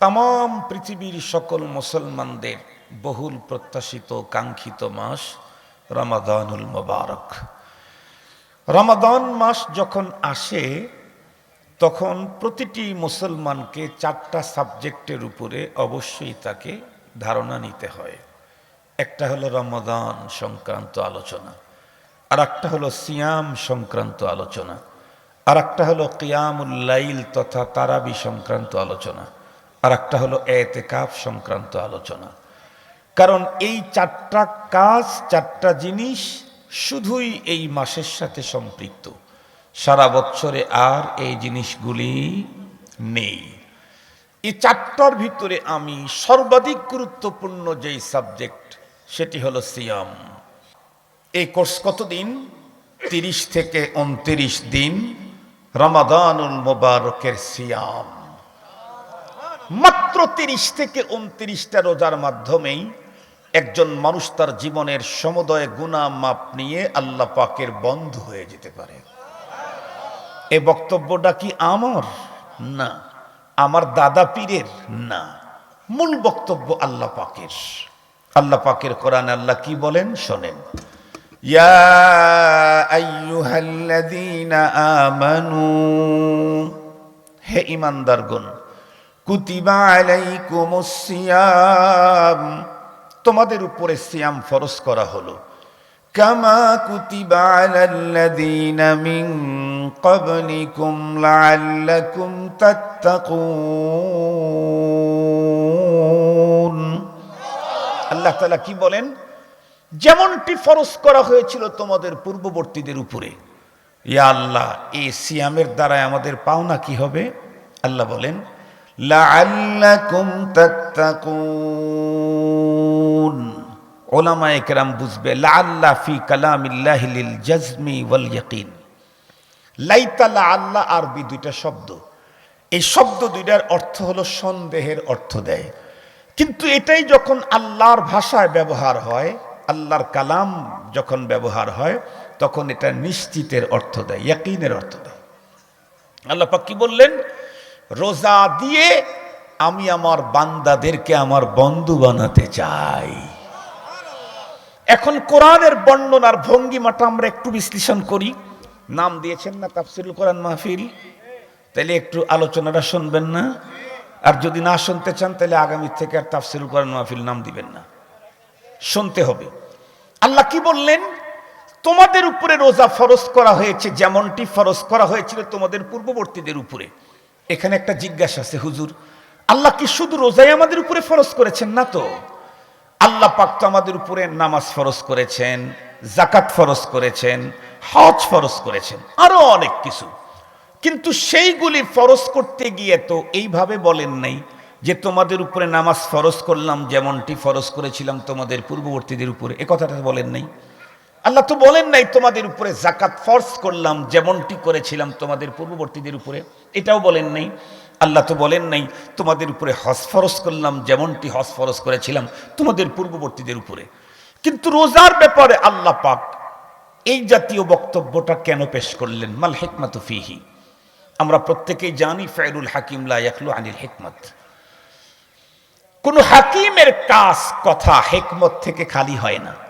তাম পৃথিবীর সকল মুসলমানদের বহুল প্রত্যাশিত, কাঙ্ক্ষিত মাস রমাদানুল মোবারক। রমাদান মাস যখন আসে, তখন প্রতিটি মুসলমানকে চারটা সাবজেক্টের উপরে অবশ্যই তাকে ধারণা নিতে হয়। একটা হলো রমাদান সংক্রান্ত আলোচনা, আর একটা হলো সিয়াম সংক্রান্ত আলোচনা, আর একটা হলো কিয়ামুল্লাইল তথা তারাবি সংক্রান্ত আলোচনা। আর একটা হলো এতেকাফ সংক্রান্ত আলোচনা। কারণ এই চারটা কাজ, চারটা জিনিস শুধুই এই মাসের সাথে সম্পৃক্ত। সারা বছরে আর এই জিনিসগুলি নেই। এই চারটার ভিতরে আমি সর্বাধিক গুরুত্বপূর্ণ যেই সাবজেক্ট, সেটি হলো সিয়াম। এই কোর্স কতদিন? তিরিশ থেকে উনত্রিশ দিন। রমাদানুল মোবারকের সিয়াম। মাত্র তিরিশ থেকে উনত্রিশটা রোজার মাধ্যমেই একজন মানুষ তার জীবনের সমুদয় গুণা মাপ নিয়ে আল্লাহ পাকের বন্ধ হয়ে যেতে পারে। এ বক্তব্যটা কি আমার? না। আমার দাদা পীরের? না। মূল বক্তব্য আল্লাহ পাকের। আল্লাহ পাকের কোরআন আল্লাহ কি বলেন? শোনেন। ইয়া আইয়ুহাল্লাযীনা আমানু, হে ঈমানদারগণ কুতিবা আলাইকুমুস সিয়াম। তোমাদের উপরে সিয়াম ফরজ করা হলো। কামা কুতিবা আলাল্লাযীনা মিন ক্বাবলিকুম লাআল্লাকুম তাত্তাকুন। আল্লাহ তাআলা কি বলেন? যেমনটি ফরজ করা হয়েছিল তোমাদের পূর্ববর্তীদের উপরে। ইয়া আল্লাহ, এই সিয়ামের দ্বারায় আমাদের পাওনা কি হবে? আল্লাহ বলেন লাআল্লাকুম তাত্তাকুন। ওলামা একরাম বুঝবে, লাআল্লা ফি কালামিল্লাহি লিল জাজমি ওয়াল ইয়াকিন। লাইতা লাআল্লা আরবি দুইটা শব্দ। এই শব্দ দুইটার অর্থ হলো সন্দেহের অর্থ দেয়। কিন্তু এটাই যখন আল্লাহর ভাষায় ব্যবহার হয়, আল্লাহর কালাম যখন ব্যবহার হয়, তখন এটা নিশ্চিতের অর্থ দেয়, ইয়াকিনের অর্থ দেয়। আল্লাহ পাক কি বললেন? রোজা দিয়ে আমি আমার বান্দাদেরকে আমার বন্ধু বানাতে চাই। এখন কোরআনের বর্ণনার ভঙ্গিমাটা আমরা একটু বিশ্লেষণ করি। নাম দিয়েছেন না তাফসিরুল কোরআন মাহফিল? তাহলে একটু আলোচনাটা শুনবেন না? আর যদি না শুনতে চান, তাহলে আগামী থেকে আর তাফসিরুল কোরআন মাহফিল নাম দিবেন না। শুনতে হবে। আল্লাহ কি বললেন? তোমাদের উপরে রোজা ফরজ করা হয়েছে, যেমনটি ফরজ করা হয়েছিল তোমাদের পূর্ববর্তীদের উপরে। এখানে একটা জিজ্ঞাসা আছে, হুজুর, আল্লাহ কি শুধু রোজাই আমাদের উপরে ফরজ করেছেন না তো? আল্লাহ পাক তো আমাদের উপরে নামাজ ফরজ করেছেন জাকাত ফরজ করেছেন, হজ ফরজ করেছেন, আরও অনেক কিছু। কিন্তু সেইগুলি ফরজ করতে গিয়ে তো এইভাবে বলেন নাই যে তোমাদের উপরে নামাজ ফরজ করলাম, যেমনটি ফরজ করেছিলাম তোমাদের পূর্ববর্তীদের উপরে। এ কথাটা বলেন নাই। আল্লাহ তো বলেন নাই তোমাদের উপরে জাকাত ফরজ করলাম, যেমনটি করেছিলাম তোমাদের পূর্ববর্তীদের উপরে। এটাও বলেন নাই। আল্লাহ তো বলেন নাই, তোমাদের উপরে হজ ফরজ করলাম, যেমনটি হজ ফরজ করেছিলাম তোমাদের পূর্ববর্তীদের উপরে। কিন্তু রোজার ব্যাপারে আল্লাহ পাক এই জাতীয় বক্তব্যটা কেন পেশ করলেন? মাল হেকমাত ফিহি। আমরা প্রত্যেকেই জানি, ফেরুল হাকিম লাইয়াকলু আনিল হেকমত। কোন হাকিমের কাজ, কথা, হেকমত থেকে খালি হয় না।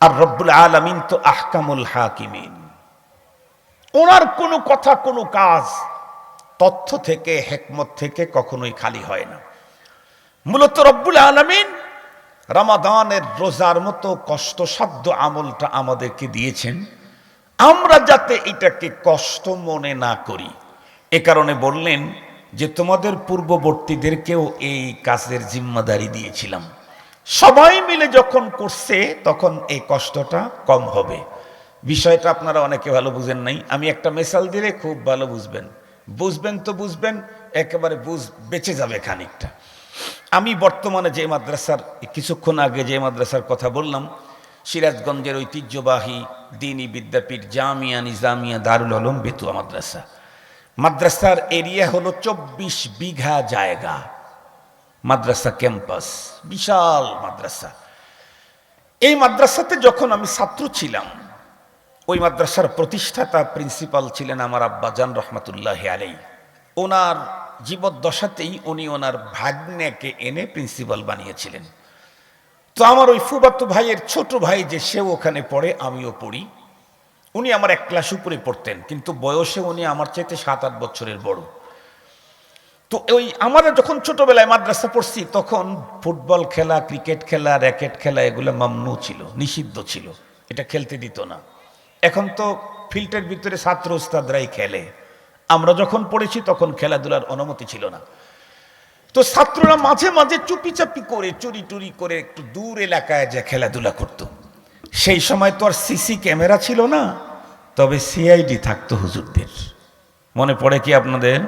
আর রব্বুল আলমিন তো আহকামুল হাকিমিন। ওনার কোনো কথা, কোনো কাজ, তথ্য থেকে, হেকমত থেকে কখনোই খালি হয় না। মূলত রব্বুল আলমিন রামাদানের রোজার মতো কষ্টসাধ্য আমলটা আমাদেরকে দিয়েছেন। আমরা যাতে এটাকে কষ্ট মনে না করি। এ কারণে বললেন যে, তোমাদের পূর্ববর্তীদেরকেও এই কাজের জিম্মাদারি দিয়েছিলাম। সবাই মিলে যখন করছে, তখন এই কষ্টটা কম হবে। বিষয়টা আপনারা অনেকে ভালো বুঝেন নাই। আমি একটা মেসাল দিলে খুব ভালো বুঝবেন। বুঝবেন তো বুঝবেন, একেবারে বুঝ, বেঁচে যাবে খানিকটা। আমি বর্তমানে যে মাদ্রাসার, কিছুক্ষণ আগে যে মাদ্রাসার কথা বললাম, সিরাজগঞ্জের ঐতিহ্যবাহী দিনী বিদ্যাপীঠ জামিয়া নিজামিয়া দারুল আলম বেতুয়া মাদ্রাসা। মাদ্রাসার এরিয়া হলো চব্বিশ বিঘা জায়গা। মাদ্রাসা ক্যাম্পাস, বিশাল মাদ্রাসা। এই মাদ্রাসাতে যখন আমি ছাত্র ছিলাম, ওই মাদ্রাসার প্রতিষ্ঠাতা প্রিন্সিপাল ছিলেন আমার আব্বা জান রহমতুল্লাহ আলাই ওনার জীবদ্দশাতেই উনি ওনার ভাগ্নেকে এনে প্রিন্সিপাল বানিয়েছিলেন। তো আমার ওই ফুবাতো ভাইয়ের ছোট ভাই যে সেও ওখানে পড়ে, আমিও পড়ি। উনি আমার এক ক্লাস উপরে পড়তেন, কিন্তু বয়সে উনি আমার চাইতে সাত আট বছরের বড়। তো ওই আমরা যখন ছোটবেলায় মাদ্রাসা পড়ছি, তখন ফুটবল খেলা, ক্রিকেট খেলা, র্যাকেট খেলা, এগুলো মামনু ছিল, নিষিদ্ধ ছিল। এটা খেলতে দিত না। এখন তো ফিল্ডের ভিতরে ছাত্র উস্তাদরাই খেলে। আমরা যখন পড়েছি, তখন খেলাধুলার অনুমতি ছিল না। তো ছাত্ররা মাঝে মাঝে চুপি চাপি করে, চুরি টুরি করে একটু দূর এলাকায় যে খেলাধুলা করত। সেই সময় তো আর সিসি ক্যামেরা ছিল না, তবে সিআইডি থাকতো হুজুরদের। মনে পড়ে কি আপনাদের?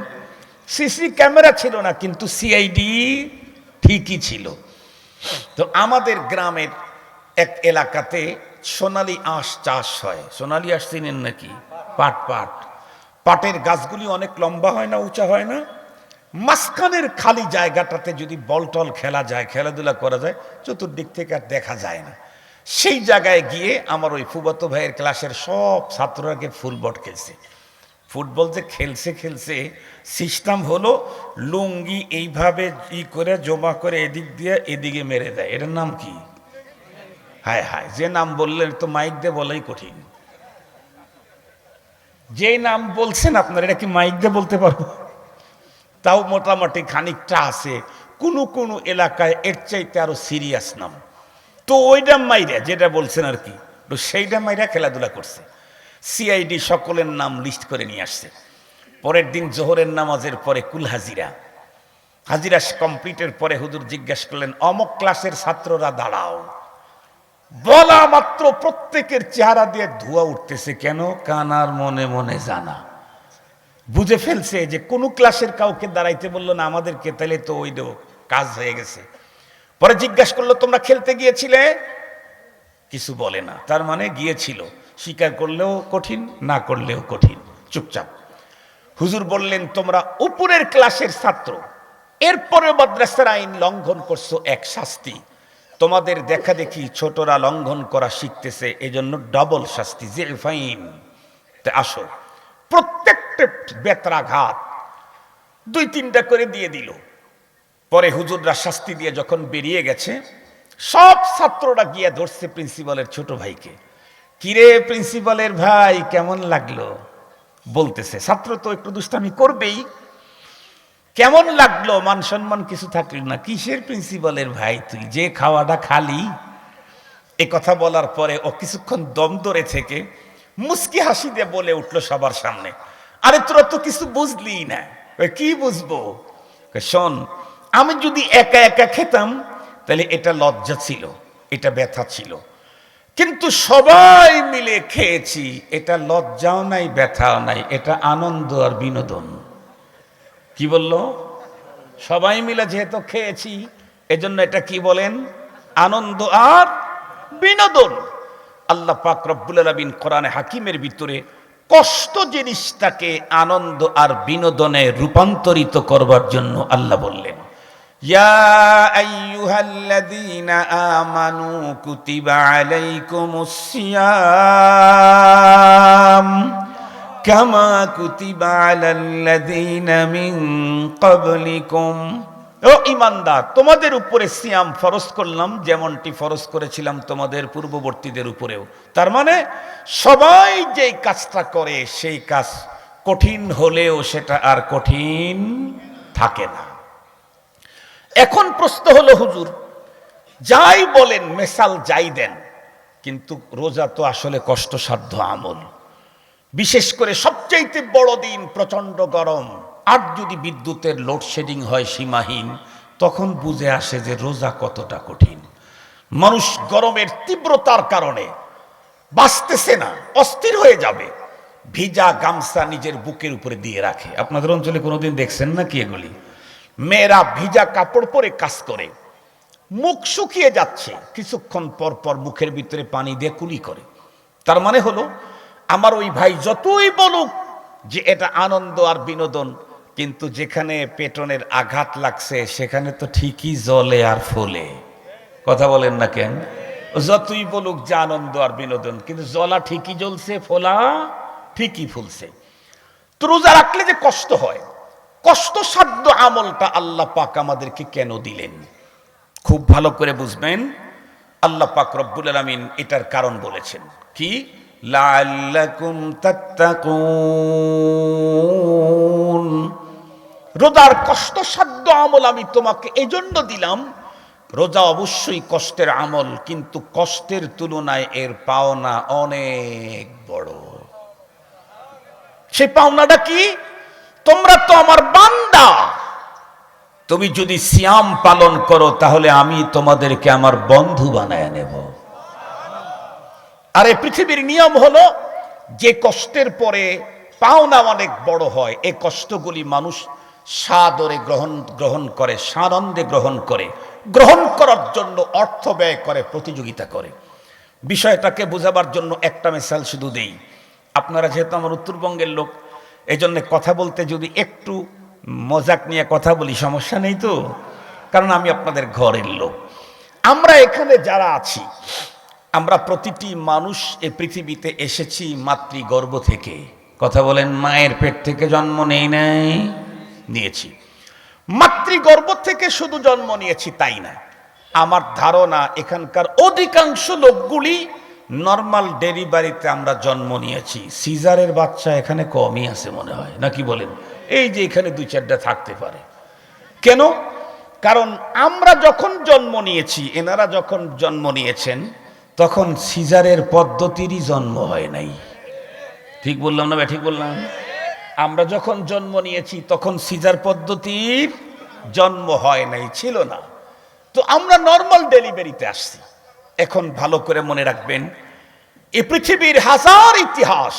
সিসি ক্যামেরা ছিল না, কিন্তু সিআইডি ঠিকই ছিল। তো আমাদের গ্রামের এক এলাকাতে সোনালি আঁশ চাষ হয়। সোনালি আঁশ চিনেন নাকি? পাট পাট। পাটের গাছগুলি অনেক লম্বা হয় না, উঁচা হয় না? মাঝখানের খালি জায়গাটাতে যদি বল টল খেলা যায়, খেলাধুলা করা যায়, চতুর্দিক থেকে আর দেখা যায় না। সেই জায়গায় গিয়ে আমার ওই ফুবাতো ভাইয়ের ক্লাসের সব ছাত্ররাকে ফুল বট খেলছে ফুটবল যে খেলছে খেলছে সিস্টেম হলো লুঙ্গি এইভাবে ই করে, জমা করে এদিক দিয়ে এদিকে মেরে দেয়। এটার নাম কি? হায় হায়, যে নাম বললেন তো মাইক দিয়ে বলাই কঠিন। যে নাম বলছেন আপনার, এটা কি মাইক দিয়ে বলতে পারব? তাও মোটামুটি খানিকটা আছে। কোনো কোনো এলাকায় এর চাইতে আরও সিরিয়াস নাম। তো ওইটা মাইরা, যেটা বলছেন আর কি, তো সেইটা মাইরা খেলাধুলা করছে। সিআইডি সকলের নাম লিস্ট করে নিয়ে আসছে। পরের দিন জোহরের নামাজের পরে কুল হাজিরা। হাজিরা কমপ্লিটের পরে হুজুর জিজ্ঞাসা করলেন, অমক ক্লাসের ছাত্ররা দাঁড়াও। বলা মাত্র প্রত্যেকের চেহারা দিয়ে ধোয়া উঠতেছে কেন? কানার মনে মনে জানা। বুঝে ফেলছে যে কোনো ক্লাসের কাউকে দাঁড়াইতে বলল না, আমাদেরকে তাহলে তো ওই কাজ হয়ে গেছে। পরে জিজ্ঞাসা করল, তোমরা খেলতে গিয়েছিলে? কিছু বলে না। তার মানে গিয়েছিল। স্বীকার করলেও কঠিন, না করলেও কঠিন। চুপচাপ। হুজুর বললেন, তোমরা উপরের ক্লাসের ছাত্র। এরপরে মাদ্রাসার আইন লঙ্ঘন করছ এক শাস্তি। তোমাদের দেখা দেখি ছোটরা লঙ্ঘন করা শিখতেছে, এজন্য ডবল শাস্তি যে ফাইন আসো। প্রত্যেকটা বেত্রাঘাত দুই তিনটা করে দিয়ে দিল। পরে হুজুররা শাস্তি দিয়ে যখন বেরিয়ে গেছে, সব ছাত্ররা গিয়ে ধরছে প্রিন্সিপালের ছোট ভাইকে। কিরে প্রিন্সিপালের ভাই, কেমন লাগল? বলতেছে। ছাত্র তো একটু দুষ্টামি করবেই। কেমন লাগল? মান সম্মান কিছু থাকল না। কিসের প্রিন্সিপালের ভাই তুই? যে খাওয়াটা খালি। এ কথা বলার পরে ও কিছুক্ষণ দম ধরে থেকে মুস্কি হাসি দিয়ে বলে উঠল সবার সামনে। আরে তোরা তো কিছু বুঝলি না। কি বুঝব? শোন, আমি যদি একা একা খেতাম, তাহলে এটা লজ্জা ছিল, এটা ব্যথা ছিল। কিন্তু সবাই মিলে খেয়েছি। এটা লজ্জাও নাই, ব্যথাও নাই, এটা আনন্দ আর বিনোদন। কি বলল? সবাই মিলে যেহেতু খেয়েছি, এজন্য এটা কি বলেন? আনন্দ আর বিনোদন। আল্লাহ পাক রব্বুল আলামিন কোরআনে হাকিমের ভিতরে কষ্ট জিনিসটাকে আনন্দ আর বিনোদনে রূপান্তরিত করবার জন্য আল্লাহ বললেন। ইয়া আইয়ুহাল্লাযীনা আমানু কুতিবা আলাইকুমুস সিয়াম কামা কুতিবা আলাল্লাযীনা মিন ক্বাবলিকুম। ও ইমানদার তোমাদের উপরে সিয়াম ফরজ করলাম, যেমনটি ফরজ করেছিলাম তোমাদের পূর্ববর্তীদের উপরেও। তার মানে সবাই যেই কাজটা করে, সেই কাজ কঠিন হলেও সেটা আর কঠিন থাকে না। এখন প্রশ্ন হলো, হুজুর, যাই বলেন, মেসাল যাই দেন, কিন্তু রোজা তো আসলে কষ্টসাধ্য আমল। বিশেষ করে সবচাইতে বড় দিন প্রচণ্ড গরম, আর যদি বিদ্যুতের লোডশেডিং হয় সীমাহীন, তখন বুঝে আসে যে রোজা কতটা কঠিন। মানুষ গরমের তীব্রতার কারণে বাঁচতেছে না, অস্থির হয়ে যাবে। ভিজা গামছা নিজের বুকের উপরে দিয়ে রাখে। আপনাদের অঞ্চলে কোনোদিন দেখছেন না কি এগুলি? মেয়েরা ভিজা কাপড় পরে কাজ করে। মুখ শুকিয়ে যাচ্ছে। কিছুক্ষণ পর পর মুখের ভিতরে পানি দিয়ে কুলি করে। তার মানে হলো, আমার ওই ভাই যতই বলুক যে এটা আনন্দ আর বিনোদন, কিন্তু যেখানে পেটনের আঘাত লাগছে, সেখানে তো ঠিকই জলে আর ফলে। কথা বলেন না কেন? যতই বলুক যে আনন্দ আর বিনোদন, কিন্তু জলা ঠিকই জ্বলছে, ফোলা ঠিকই ফুলছে। তো রোজা রাখলে যে কষ্ট হয় কষ্টসাধ্য আমলটা আল্লাহ পাক আমাদেরকে কেন দিলেন? খুব ভালো করে বুঝবেন। আল্লাহ পাক রব্বুল আলমিন এটার কারণ বলেছেন। কি? রোজার কষ্টসাধ্য আমল আমি তোমাকে এজন্য দিলাম। রোজা অবশ্যই কষ্টের আমল, কিন্তু কষ্টের তুলনায় এর পাওনা অনেক বড়। সেই পাওনাটা কি? তোমরা তো আমার বান্দা। তুমি যদি সিয়াম পালন করো, তাহলে আমি তোমাদেরকে আমার বন্ধু বানায় নেব। আর এই পৃথিবীর নিয়ম হলো, যে কষ্টের পরে পাওনা অনেক বড় হয় এই কষ্টগুলি মানুষ সাদরে গ্রহণ গ্রহণ করে, সানন্দে গ্রহণ করে। গ্রহণ করার জন্য অর্থ ব্যয় করে, প্রতিযোগিতা করে। বিষয়টাকে বোঝাবার জন্য একটা মিসাল শুধু দেই। আপনারা যেহেতু আমার উত্তরবঙ্গের লোক এই জন্য কথা বলতে যদি একটু মজাক নিয়ে কথা বলি, সমস্যা নেই তো? কারণ আমি আপনাদের ঘরের লোক। আমরা এখানে যারা আছি, আমরা প্রতিটি মানুষ এ পৃথিবীতে এসেছি মাতৃগর্ভ থেকে। কথা বলেন, মায়ের পেট থেকে জন্ম নেই নাই? নিয়েছি। মাতৃগর্ভ থেকে শুধু জন্ম নিয়েছি তাই না। আমার ধারণা, এখানকার অধিকাংশ লোকগুলি নর্মাল ডেলিভারিতে আমরা জন্ম নিয়েছি। সিজারের বাচ্চা এখানে কমই আছে মনে হয় নাকি বলেন? এই যে এখানে দুই চারটা থাকতে পারে। কেন? কারণ আমরা যখন জন্ম নিয়েছি, এনারা যখন জন্ম নিয়েছেন, তখন সিজারের পদ্ধতিরই জন্ম হয় নাই। ঠিক বললাম না ঠিক বললাম? আমরা যখন জন্ম নিয়েছি, তখন সিজার পদ্ধতির জন্ম হয় নাই, ছিল না। তো আমরা নর্মাল ডেলিভারিতে আসছি। এখন ভালো করে মনে রাখবেন, এ পৃথিবীর হাজার ইতিহাস,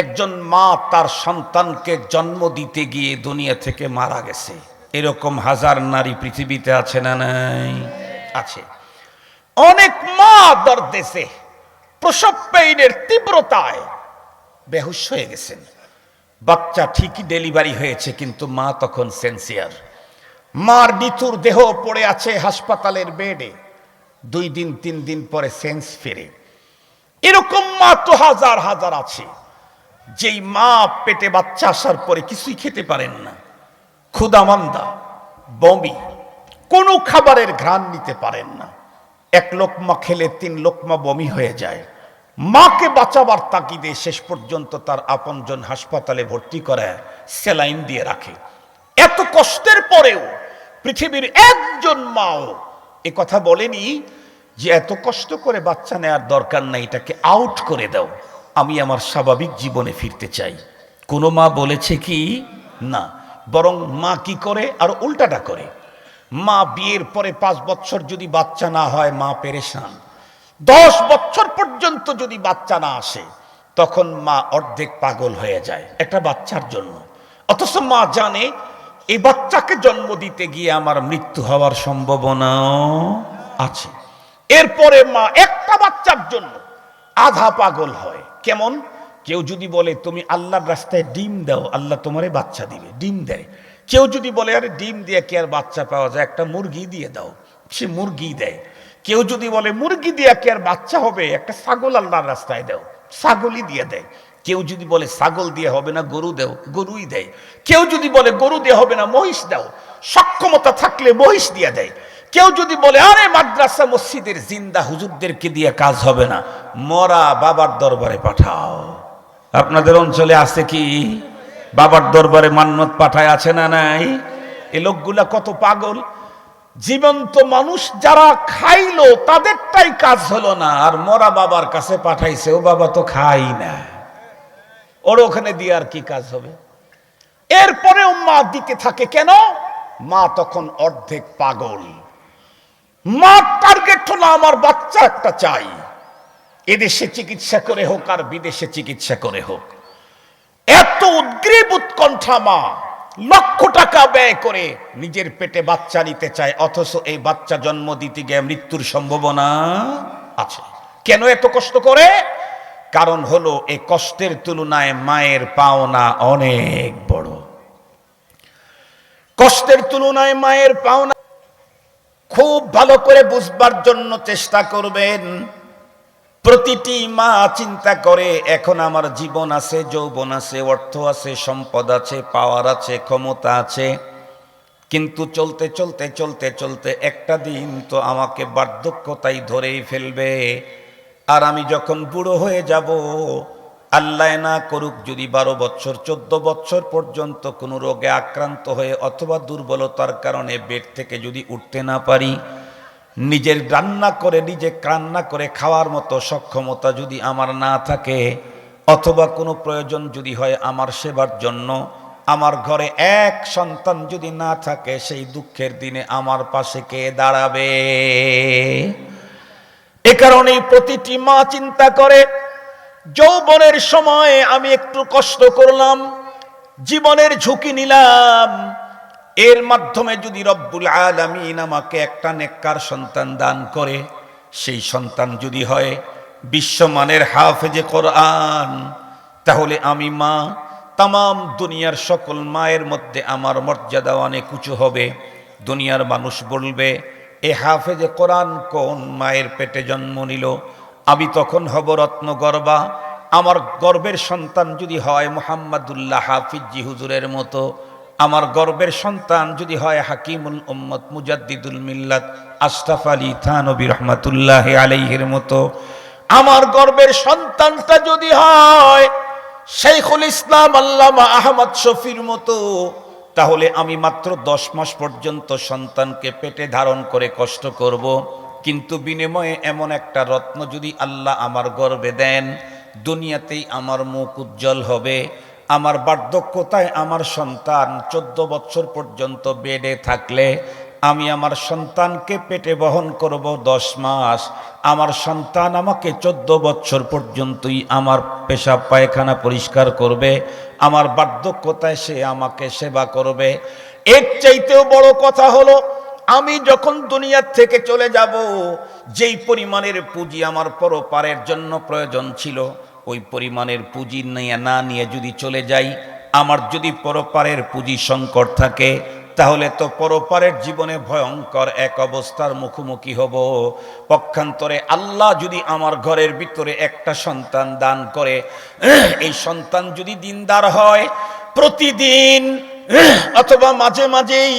একজন মা তার সন্তানকে জন্ম দিতে গিয়ে দুনিয়া থেকে মারা গেছে। এরকম হাজার নারী পৃথিবীতে আছে না নাই? আছে। অনেক মা দর্দেশে প্রসব পেইনের তীব্রতায় বেহুশ হয়ে গেছেন। বাচ্চা ঠিকই ডেলিভারি হয়েছে, কিন্তু মা তখন সেন্সিয়ার। মার নিথুর দেহ পড়ে আছে হাসপাতালের বেডে। দুই দিন, তিন দিন পরে সেন্স ফেরে। এরকম মা তো হাজার হাজার আছে, যেই মা পেটে বাচ্চা আসার পরে কিছুই খেতে পারেন না। ক্ষুদামান্দা, বমি, কোনো খাবারের ঘ্রাণ নিতে পারেন না। এক লোকমা খেলে তিন লোকমা বমি হয়ে যায়। মাকে বাঁচাবার তাগিদে শেষ পর্যন্ত তার আপনজন হাসপাতালে ভর্তি করে স্যালাইন দিয়ে রাখে। এত কষ্টের পরেও পৃথিবীর একজন মাও এ কথা বলেনি যে এত কষ্ট করে বাচ্চা নেওয়ার দরকার নাই, এটাকে আউট করে দাও। আমি আমার স্বাভাবিক জীবনে ফিরতে চাই। কোনো মা বলেছে কি? না। বরং মা কি করে? আর উল্টাটা করে। মা বিয়ের পরে পাঁচ বছর যদি বাচ্চা না হয়, মা পেরেশান। দশ বছর পর্যন্ত যদি বাচ্চা না আসে, তখন মা অর্ধেক পাগল হয়ে যায়, একটা বাচ্চার জন্য। অথচ মা জানে এই বাচ্চাকে জন্ম দিতে গিয়ে আমার মৃত্যু হওয়ার সম্ভাবনাও আছে। এরপরে মা একটা বাচ্চার জন্য আধা পাগল হয়। কেমন? কেউ যদি বলে, তুমি আল্লাহর রাস্তায় ডিম দাও, আল্লাহ তোমারে বাচ্চা দিবে, ডিম দেয়। কেউ যদি বলে, আরে ডিম দিয়ে কি আর বাচ্চা পাওয়া যায়? একটা মুরগি দিয়ে দাও। সে মুরগি দেয়। কেউ যদি বলে, মুরগি দিয়ে কি আর বাচ্চা হবে? একটা ছাগল আল্লাহর রাস্তায় দাও। ছাগলই দিয়ে দেয়। কেউ যদি বলে ছাগল দিয়ে হবে না, গরু দেও, গরুই দেয়। কেউ যদি বলে গরু দিয়ে হবে না, মহিষ দাও, সক্ষমতা থাকলে মহিষ দিয়ে দেয়। কেউ যদি বলে, আরে মাদ্রাসা মসজিদের জিন্দা, হুজুরদেরকে দিয়ে কাজ হবে না, মরা বাবার দরবারে পাঠাও। আপনাদের অঞ্চলে আছে কি? বাবার দরবারে মান্নত পাঠায় আছে না নাই? এ লোকগুলা কত পাগল। জীবন্ত মানুষ যারা খাইলো, তাদেরটাই কাজ হলো না। আর মরা বাবার কাছে পাঠাইছে, ও বাবা তো খাই না। ওর ওখানে দিয়ে আর কি কাজ হবে? এরপরেও মা দিতে থাকে কেন? মা তখন অর্ধেক পাগল। মা টার্গেট হলো আমার বাচ্চা একটা চাই। এদেশে চিকিৎসা করে হোক আর বিদেশে চিকিৎসা করে হোক। এত উদ্গ্রীব উৎকণ্ঠা মা। লক্ষ টাকা ব্যয় করে নিজের পেটে বাচ্চা নিতে চায়, অথচ এই বাচ্চা জন্ম দিতে গিয়ে মৃত্যুর সম্ভাবনা আছে। কেন এত কষ্ট করে? কারণ হলো এই কষ্টের তুলনায় মায়ের পাওনা অনেক বড়। কষ্টের তুলনায় মায়ের পাওনা খুব ভালো করে বুঝবার জন্য চেষ্টা করবেন। প্রতিটি মা চিন্তা করে, এখন আমার জীবন আছে, যৌবন আছে, অর্থ আছে, সম্পদ আছে, পাওয়ার আছে, ক্ষমতা আছে। কিন্তু চলতে চলতে চলতে চলতে একটা দিন তো আমাকে বার্ধক্যতাই ধরেই ফেলবে। আর আমি যখন বুড়ো হয়ে যাব, আল্লাহ না করুক যদি বারো বছর, চোদ্দ বছর পর্যন্ত কোনো রোগে আক্রান্ত হয়ে অথবা দুর্বলতার কারণে বেড থেকে যদি উঠতে না পারি নিজের রান্না করে, নিজে কান্না করে খাওয়ার মতো সক্ষমতা যদি আমার না থাকে, অথবা কোনো প্রয়োজন যদি হয় আমার সেবার জন্য, আমার ঘরে এক সন্তান যদি না থাকে, সেই দুঃখের দিনে আমার পাশে কে দাঁড়াবে? এ কারণেই প্রতিটি মা চিন্তা করে, যৌবনের সময় আমি একটু কষ্ট করলাম, জীবনের ঝুঁকি নিলাম এর মাধ্যমে যদি রব্বুল আলামিন আমাকে একটা নেককার সন্তান দান করে, সেই সন্তান যদি হয় বিশ্বমানের হাফেজে কোরআন, তাহলে আমি মা তাম দুনিয়ার সকল মায়ের মধ্যে আমার মর্যাদা অনেক উঁচু হবে। দুনিয়ার মানুষ বলবে, এ হাফেজে কোরআন কোন মায়ের পেটে জন্ম নিল? আমি তখন হব রত্ন গর্বা আমার গর্বের সন্তান যদি হয় মোহাম্মদুল্লাহ হাফিজি হুজুরের মতো আমার গর্বের সন্তান যদি হয় হাকিমুল উম্মত মুজাদ্দিদুল মিল্লাত আশরাফ আলী থানবী রহমাতুল্লাহ আলাইহির মতো। আমার গর্বের সন্তানটা যদি হয় শেখুল ইসলাম আল্লামা আহমদ শফির মতো, তাহলে আমি মাত্র দশ মাস পর্যন্ত সন্তানকে পেটে ধারণ করে কষ্ট করব। কিন্তু বিনিময়ে এমন একটা রত্ন যদি আল্লাহ আমার গর্বে দেন, দুনিয়াতেই আমার মুখ উজ্জ্বল হবে। আমার বার্ধক্যতায় আমার সন্তান চোদ্দ বছর পর্যন্ত বেডে থাকলে আমি আমার সন্তানকে পেটে বহন করব দশ মাস। আমার সন্তান আমাকে চোদ্দ বছর পর্যন্তই আমার পেশাব পায়খানা পরিষ্কার করবে। আমার বার্ধক্যতায় সে আমাকে সেবা করবে। এর চাইতেও বড় কথা হলো, আমি যখন দুনিয়ার থেকে চলে যাব, যেই পরিমাণের পুঁজি আমার পরপারের জন্য প্রয়োজন ছিল ওই পরিমাণের পুঁজি নিয়ে না নিয়ে যদি চলে যাই, আমার যদি পরপারের পুঁজি সংকট থাকে, তাহলে তো পরপারের জীবনে ভয়ঙ্কর এক অবস্থার মুখোমুখি হব। পক্ষান্তরে আল্লাহ যদি আমার ঘরের ভিতরে একটা সন্তান দান করে, এই সন্তান যদি দিনদার হয়, প্রতিদিন, অথবা মাঝে মাঝেই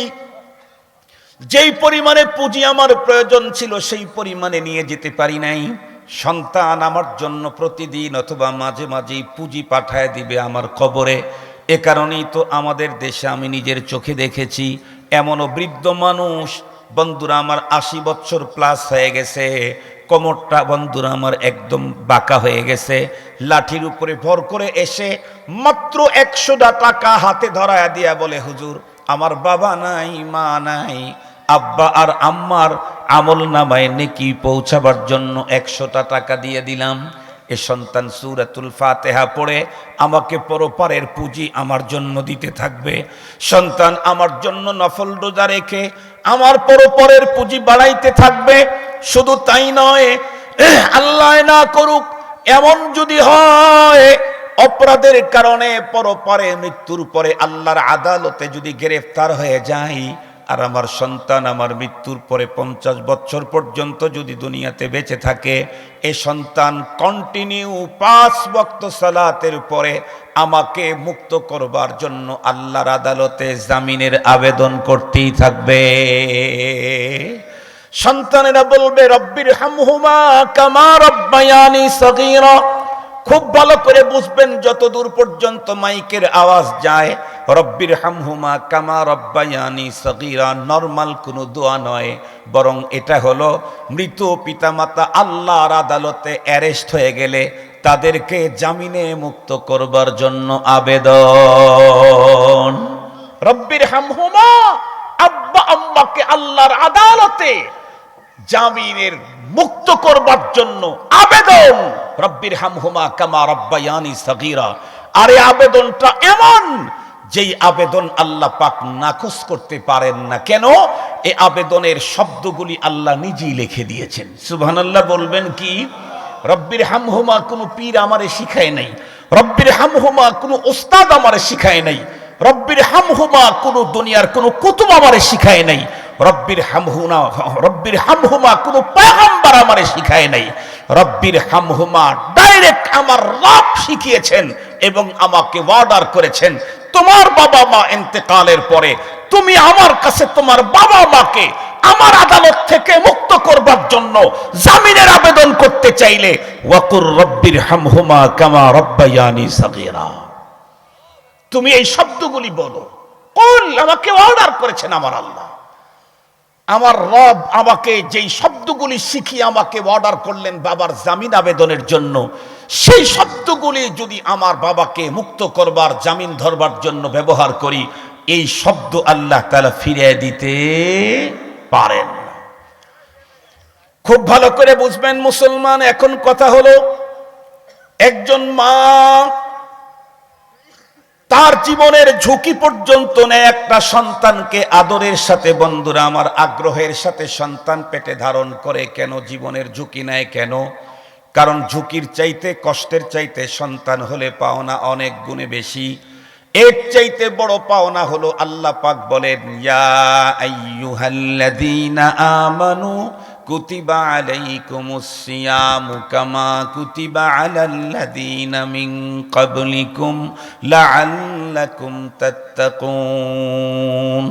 যেই পরিমাণে পুঁজি আমার প্রয়োজন ছিল, সেই পরিমাণে নিয়ে যেতে পারি নাই। সন্তান আমার জন্য প্রতিদিন অথবা মাঝে মাঝেই পুঁজি পাঠায় দিবে আমার কবরে। এ কারণেই তো আমাদের দেশে আমি নিজের চোখে দেখেছি, এমনও বৃদ্ধ মানুষ, বন্ধুরা আমার আশি বছর প্লাস হয়ে গেছে, কোমরটা বন্ধুরা আমার একদম বাঁকা হয়ে গেছে, লাঠির উপরে ভর করে এসে মাত্র একশোটা টাকা হাতে ধরায়া দিয়া বলে, হুজুর, আমার বাবা নাই, মা নাই আব্বা আর আম্মার আমল নামায় নেকি পৌঁছাবার জন্য একশোটা টাকা দিয়ে দিলাম। এ সন্তান সুরাতুল ফাতেহা পড়ে আমাকে পরপারের পুঁজি আমার জন্য দিতে থাকবে। সন্তান আমার জন্য নফল রোজা রেখে আমার পরপরের পুঁজি বাড়াইতে থাকবে। শুধু তাই নয়, আল্লাহ না করুক, এমন যদি হয়, অপরাধের কারণে পরপরে মৃত্যুর পরে আল্লাহর আদালতে যদি গ্রেফতার হয়ে যায় আর আমার সন্তান আমার মৃত্যুর পরে পঞ্চাশ বছর পর্যন্ত যদি দুনিয়াতে বেঁচে থাকে, এ সন্তান কন্টিনিউ পাঁচ বক্ত সালাতের পরে আমাকে মুক্ত করবার জন্য আল্লাহর আদালতে জামিনের আবেদন করতেই থাকবে। সন্তানেরা বলবে, রব্বির খুব ভালো করে বুঝবেন, যতদূর পর্যন্ত মাইকের আওয়াজ যায় রব্বির হামহুমা কামা রব্বায়ানি সগীরা। নর্মাল কোনো দোয়া নয়, বরং এটা হলো মৃত পিতামাতা আল্লাহর আদালতে অ্যারেস্ট হয়ে গেলে তাদেরকে জামিনে মুক্ত করবার জন্য আবেদন। রব্বির হামহুমা আব্বা আম্মাকে আল্লাহর আদালতে জামিনের মুক্ত করবার জন্য আবেদন। রব্বির হামহুমা কামা রব্বায়ানি সগীরা। আরে আবেদনটা এমন যেই আবেদন আল্লাহ পাক নাকচ করতে পারেন না কেন এই আবেদনের শব্দগুলি আল্লাহ নিজেই লিখে দিয়েছেন। সুবহানাল্লাহ বলবেন কি? রব্বির হামহুমা কোনো পীর আমারে শিখায় নাই। রব্বির হামহুমা কোনো ওস্তাদ আমারে শিখায় নাই। রব্বির হামহুমা কোনো দুনিয়ার কোনো কুতুব আমারে শিখায় নাই। রব্বির হামহুনা, রব্বির হামহুমা কোনো পয়গম্বর আমারে শিখায় নাই। রব্বির হামহুমা ডাইরেক্ট আমার রব শিখিয়েছেন এবং আমাকে অর্ডার করেছেন তোমার বাবা মা ইন্তেকালের পরে তুমি আমার কাছে তোমার বাবা মাকে আমার আদালত থেকে মুক্ত করবার জন্য জামিনের আবেদন করতে চাইলে, ওয়াকুর রব্বির হামহুমা কামা রব্বায়ানি সাগীরা। তুমি এই শব্দগুলি বলো কোন আমাকে অর্ডার করেছেন আমার আল্লাহ। আমার রব আমাকে যেই শব্দগুলি শিখিয়ে আমাকে অর্ডার করলেন বাবার জামিন আবেদনের জন্য সেই শব্দগুলি যদি আমার বাবাকে মুক্ত করবার, জামিন ধরবার জন্য ব্যবহার করি, এই শব্দ আল্লাহ তালা ফিরিয়ে দিতে পারেন খুব ভালো করে বুঝবেন মুসলমান, এখন কথা হলো, একজন মা তার জীবনের ঝুঁকি পর্যন্ত নেয় একটা সন্তানকে আদরের সাথে, বন্ধুরা, আমার আগ্রহের সাথে সন্তান পেটে ধারণ করে, কেন জীবনের ঝুঁকি নেয়, কেন? কারণ ঝুঁকির চাইতে, কষ্টের চাইতে সন্তান হলে পাওনা অনেক গুণে বেশি। এর চাইতে বড় পাওনা হলো আল্লাহ পাক বলেন, ইয়া আমানু কুতিবা আলাইকুমুস সিয়ামু কামা কুতিবা আলাল্লাযীনা মিন ক্বাবলিকুম লাআল্লাকুম তাত্তাকুন।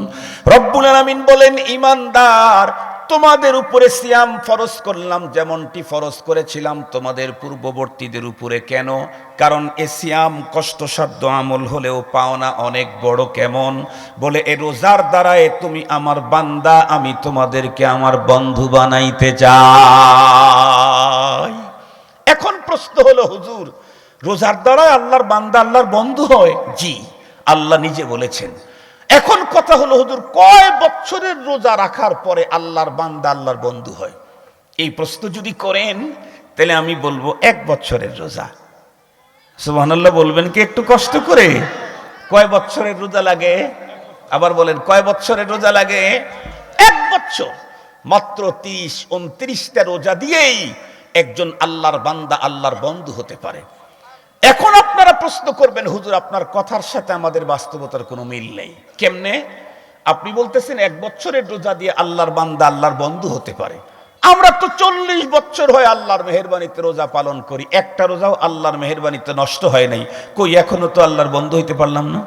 রব্বুল আলামিন বলেন, ঈমানদার তোমাদের উপরে সিয়াম ফরজ করলাম, যেমনটি ফরজ করেছিলাম তোমাদের পূর্ববর্তীদের উপরে। কেন? কারণ এ সিয়াম কষ্টসাধ্য আমল হলেও পাওনা অনেক বড় কেমন? বলে, এ রোজার দ্বারায় তুমি আমার বান্দা, আমি তোমাদেরকে আমার বন্ধু বানাইতে চাই। এখন প্রশ্ন হলো, হুজুর, রোজার দ্বারায় আল্লাহর বান্দা, আল্লাহর বন্ধু হয়? জি, আল্লাহ নিজে বলেছেন। এখন কথা হলো, হুজুর, কয় বছরের রোজা রাখার পরে আল্লাহর বান্দা আল্লাহর বন্ধু হয়? এই প্রশ্ন যদি করেন, তাহলে আমি বলব এক বছরের রোজা। সুবহানাল্লাহ, বলবেন কি একটু কষ্ট করে? কয় বছরের রোজা লাগে? আবার বলেন, কয় বছরের রোজা লাগে? এক বছর। মাত্র তিরিশ, উনত্রিশটা রোজা দিয়েই একজন আল্লাহর বান্দা আল্লাহর বন্ধু হতে পারে। এখন আপনারা প্রশ্ন করবেন, হুজুর, আপনার কথার সাথে আমাদের বাস্তবতার কোনো মিল নেই। কেমনে? আপনি বলতেছেন, এক বছরের রোজা দিয়ে আল্লাহর বান্দা আল্লাহর বন্ধু হতে পারে। আমরা তো চল্লিশ বছর হয় আল্লাহর মেহরবানিতে রোজা পালন করি। একটা রোজাও আল্লাহর মেহরবানিতে নষ্ট হয় নাই। কই, এখনও তো আল্লাহর বন্ধু হইতে পারলাম না?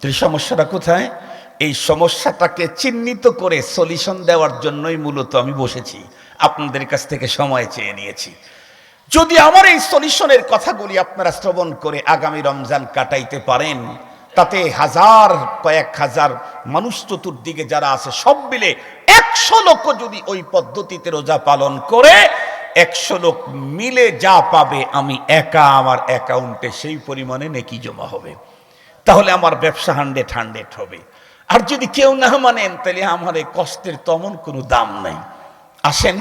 তো সমস্যাটা কোথায়? এই সমস্যাটাকে চিহ্নিত করে সলিউশন দেওয়ার জন্যই মূলত আমি বসেছি। আপনাদের কাছ থেকে সময় চেয়ে নিয়েছি। যদি আমার এই সলিউশনের কথাগুলি আপনারা শ্রবণ করে আগামী রমজান কাটাইতে পারেন, তাতে হাজার, কয়েক হাজার মানুষ চতুর্দিকে যারা আছে, সব মিলে একশো লোক যদি ওই পদ্ধতিতে রোজা পালন করে, একশো লোক মিলে যা পাবে, আমি একা আমার অ্যাকাউন্টে সেই পরিমাণে নেকি জমা হবে। তাহলে আমার ব্যবসা হান্ড্রেড হান্ড্রেড হবে। আর যদি কেউ না মানেন, তাহলে আমার এই কষ্টের তেমন কোনো দাম নাই। আসেন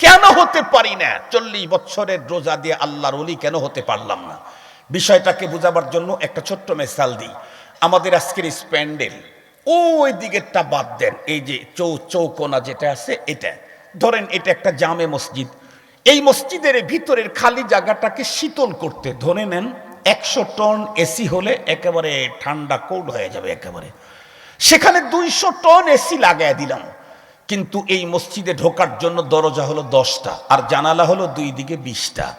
কেন হতে পারি না? চল্লিশ বছরের রোজা দিয়ে আল্লাহর অলি কেন হতে পারলাম না? বিষয়টাকে বোঝাবার জন্য একটা ছোট্ট মেসাল দিই। আমাদের আজকের স্প্যান্ডেল, ওই দিকেরটা বাদ দেন। এই যে চৌ, চৌকোনা যেটা আছে, এটা। ধরেন এটা একটা জামে মসজিদ। এই মসজিদের ভিতরের খালি জায়গাটাকে শীতল করতে ধরে নেন, একশো টন এসি হলে একেবারে ঠান্ডা কোল্ড হয়ে যাবে একেবারে। সেখানে দুইশো টন এসি লাগাই দিলাম। কিন্তু এই মসজিদে ঢোকার জন্য দরজা হলো দশটা আর জানালা হলো দুই দিকে বিশটা।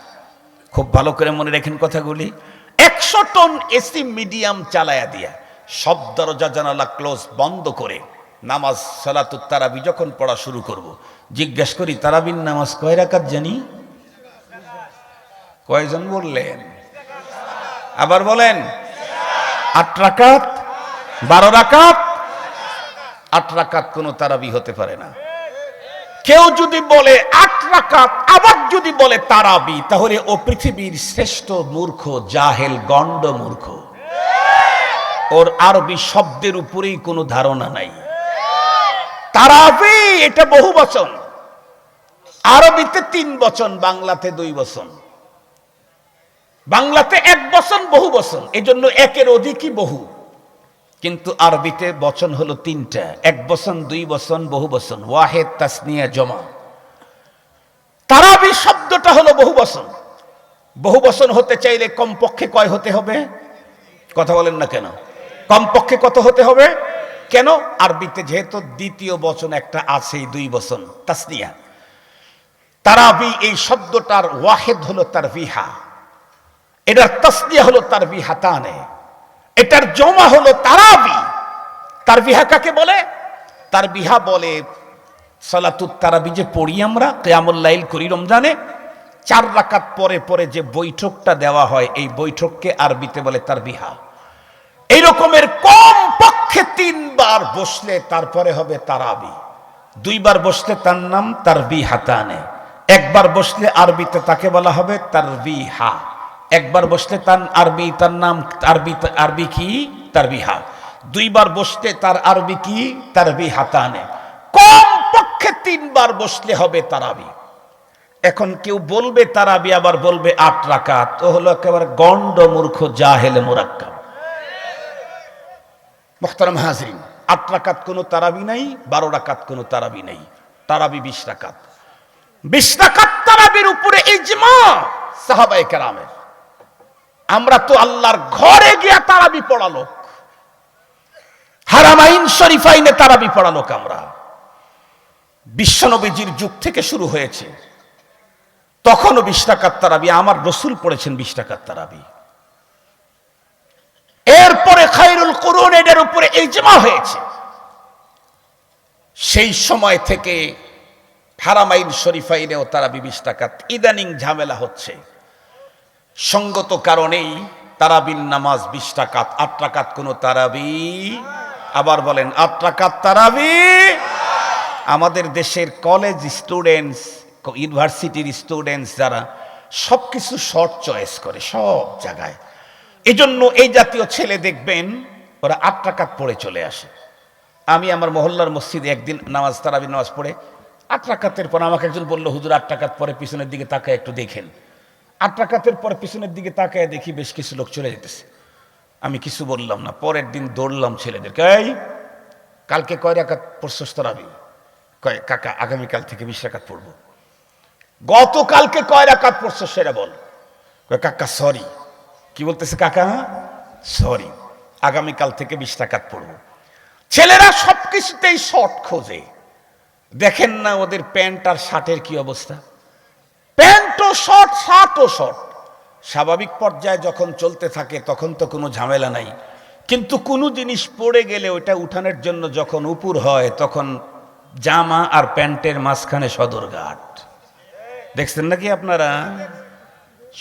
খুব ভালো করে মনে রাখেন কথাগুলি। একশো টন এসি মিডিয়াম চালায়া দিয়া সব দরজা জানালা ক্লোজ বন্ধ করে নামাজ সালাতুত তারাবি যখন পড়া শুরু করব। জিজ্ঞেস করি তারাবিন নামাজ কয় রাকাত জানি? কয়জন বললেন? আবার বলেন, আট রাকাত? বারো রাকাত? আট রাকাত কোনো তারাবি হতে পারে না। কেউ যদি বলে আট রাকাত, আবার যদি বলে তারাবি, তাহলে ও পৃথিবীর শ্রেষ্ঠ মূর্খ, জাহেল, গণ্ড মূর্খ। ওর আরবি শব্দের উপরেই কোনো ধারণা নাই। তারাবি, এটা বহু বচন। আরবিতে তিন বচন, বাংলাতে দুই বচন। বাংলাতে এক বচন, বহু বচন। এজন্য একের অধিকই বহু। কিন্তু আরবিতে বচন হলো তিনটা, এক বচন, দুই বচন, বহু বচন। ওয়াহেদ, তাসনিয়া, জমা। তারাবি শব্দটা হলো বহু বচন। বহু বচন হতে চাইলে কমপক্ষে কয় হতে হবে? কথা বলেন না কেন? কমপক্ষে কত হতে হবে? কেন? আরবিতে যেহেতু দ্বিতীয় বচন একটা আছেই, দুই বচন, তাসনিয়া। তারাবি এই শব্দটার ওয়াহেদ হলো তার বিহা এটার তসনিয়া হলো তার বিহাতানে এটার জমা হলো তারাবি। তার বিহা কাকে বলে? তার বিহা বলে, সালাতুত তারাবি যে পড়ি আমরা কেয়ামুল্লাইল করি রমজানে, চার রাকাত পরে পরে যে বৈঠকটা দেওয়া হয়, এই বৈঠককে আরবিতে বলে তার বিহা। এই রকমের কম পক্ষে তিনবার বসলে তারপরে হবে তারাবি। দুইবার বসলে তার নাম তার হাতানে একবার বসলে আরবিতে তাকে বলা হবে তার হা একবার বসলে তার আরবি, তার নাম আরবি আরবি কি? তার বিহা দুইবার বসলে তার আরবি কি? তার হাতানে কম পক্ষে তিনবার বসলে হবে তারাবি। এখন কেউ বলবে তারাবি, আবার বলবে আট রাকাত। ও হলো একেবারে গন্ড মূর্খ, জাহেলে, মোরাক্কাব। মোখতারাম হাজরিন, আট রাকাত কোনো তারাবি নাই, বারো রাকাত কোনো তারাবি নেই। তারাবি বিশ রাকাত। বিশ রাকাত তারাবির উপরে ইজমা সাহাবায়ে কেরামের। আমরা তো আল্লাহর ঘরে গিয়া তারাবি পড়া লোক। হারামাইন শরীফাইনে তারাবি পড়া লোক আমরা। বিশ্বনবীজির যুগ থেকে শুরু হয়েছে। তখনও বিশ টাকার তারাবি, আমার রসুল পড়েছেন বিশ টাকার তারাবি। এরপরে খাইরুল করুন এটার উপরে ইজমা হয়েছে। সেই সময় থেকে হারামাইন শরীফাইনেও তারা বিশ টাকাত ইদানিং ঝামেলা হচ্ছে। সঙ্গত কারণেই তারাবিন নামাজ বিশ টাকাত আট টাকাত কোনো তারাবি। আবার বলেন, আট টাকাত তারাবি? আমাদের দেশের কলেজ স্টুডেন্টস ইউনিভার্সিটির স্টুডেন্টস যারা সব কিছু শর্ট চয়েস করে, সব জায়গায়। এজন্য এই জাতীয় ছেলে দেখবেন, ওরা আট টাকাত পড়ে চলে আসে। আমি আমার মহল্লার মসজিদে একদিন নামাজ তারাবি নামাজ পড়ে, আট টাকাতের পর আমাকে একজন বলল, হুজুর, আট টাকাত পরে পিছনের দিকে তাকে একটু দেখেন। আট টাকাতের পর পিছনের দিকে তাকায় দেখি বেশ কিছু লোক চলে যেতেছে। আমি কিছু বললাম না, পরের দিন দৌড়লাম ছেলেদেরকে, এই, কালকে কয় রাকাত পড়ছস তারাবি? কয়, কাকা, আগামীকাল থেকে বিশ রাকাত পড়ব। গতকালকে কয় রাকাত পড়ছস সেটা বল। কয়, কাকা সরি কি বলতেছে কাকা সরি আগামীকাল থেকে বিশ টাকাত পড়ব। ছেলেরা সব কিছুতেই শর্ট খোঁজে। দেখেন না ওদের প্যান্ট আর শার্টের কি অবস্থা। প্যান্টও শর্ট, শার্টও শর্ট। স্বাভাবিক পর্যায়ে যখন চলতে থাকে, তখন তো কোনো ঝামেলা নাই। কিন্তু কোনো জিনিস পড়ে গেলে ওটা উঠানের জন্য যখন উপুর হয়, তখন জামা আর প্যান্টের মাঝখানে সদরঘাট। দেখছেন নাকি আপনারা?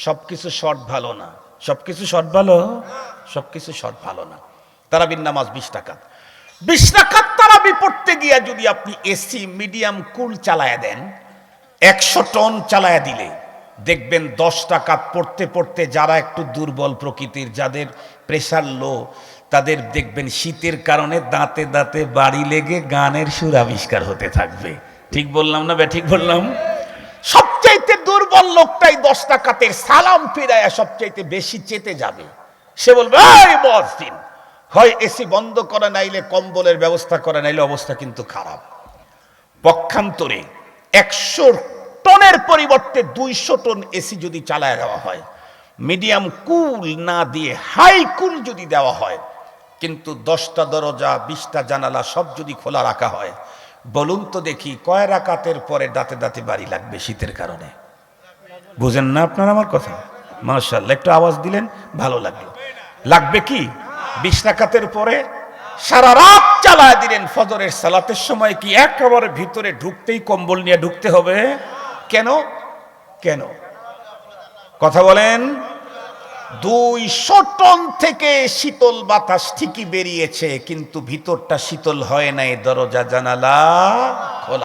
সবকিছু শর্ট ভালো না। সবকিছু শর্ট ভালো? সবকিছু শর্ট ভালো না। তারা তারাবির নামাজ বিশ টাকা বিশ টাকার তারাবি পড়তে গিয়া যদি আপনি এসি মিডিয়াম কুল চালায় দেন একশো টন চালায় দিলে। দেখবেন দশ টাকা পড়তে পড়তে যারা একটু দুর্বল প্রকৃতির, যাদের প্রেশার লো, তাদের দেখবেন শীতের কারণে দাঁতে দাঁতে বাড়ি লেগে গানের সুর আবিষ্কার হতে থাকবে। ঠিক বললাম না ঠিক বললাম? সবচাইতে দুর্বল লোকটাই দশ টাকাতের সালাম ফিরায়া সবচাইতে বেশি চেতে যাবে। সে বলবে, এই হয় এসি বন্ধ করে নাইলে কম্বলের ব্যবস্থা করে নাইলে অবস্থা কিন্তু খারাপ। পক্ষান্তরে একশো টনের পরিবর্তে দুইশো টন এসি যদি চালায় দেওয়া হয়। মিডিয়াম কুল না দিয়ে হাই কুল যদি দেওয়া হয়, কিন্তু দশটা দরজা, বিশটা জানালা সব যদি খোলা রাখা হয়, বলুন তো দেখি কয় রাকাতের পরে দাঁতে দাঁতে বাড়ি লাগবে শীতের কারণে? বুঝেন না আপনার আমার কথা? মার্শাল্লাহ একটু আওয়াজ দিলেন, ভালো লাগল। লাগবে কি? বিশ রাকাতের পরে সারা রাত চালায় দিলেন ফজরের সালাতের সময় কি একেবারে ভিতরে ঢুকতেই কম্বল নিয়ে ঢুকতে হবে? কেন? কেন? কথা বলেন। দুই টন থেকে শীতল বাতাস ঠিকই বেরিয়েছে, কিন্তু ভিতরটা শীতল হয় নাই, দরজা জানালা খোলা।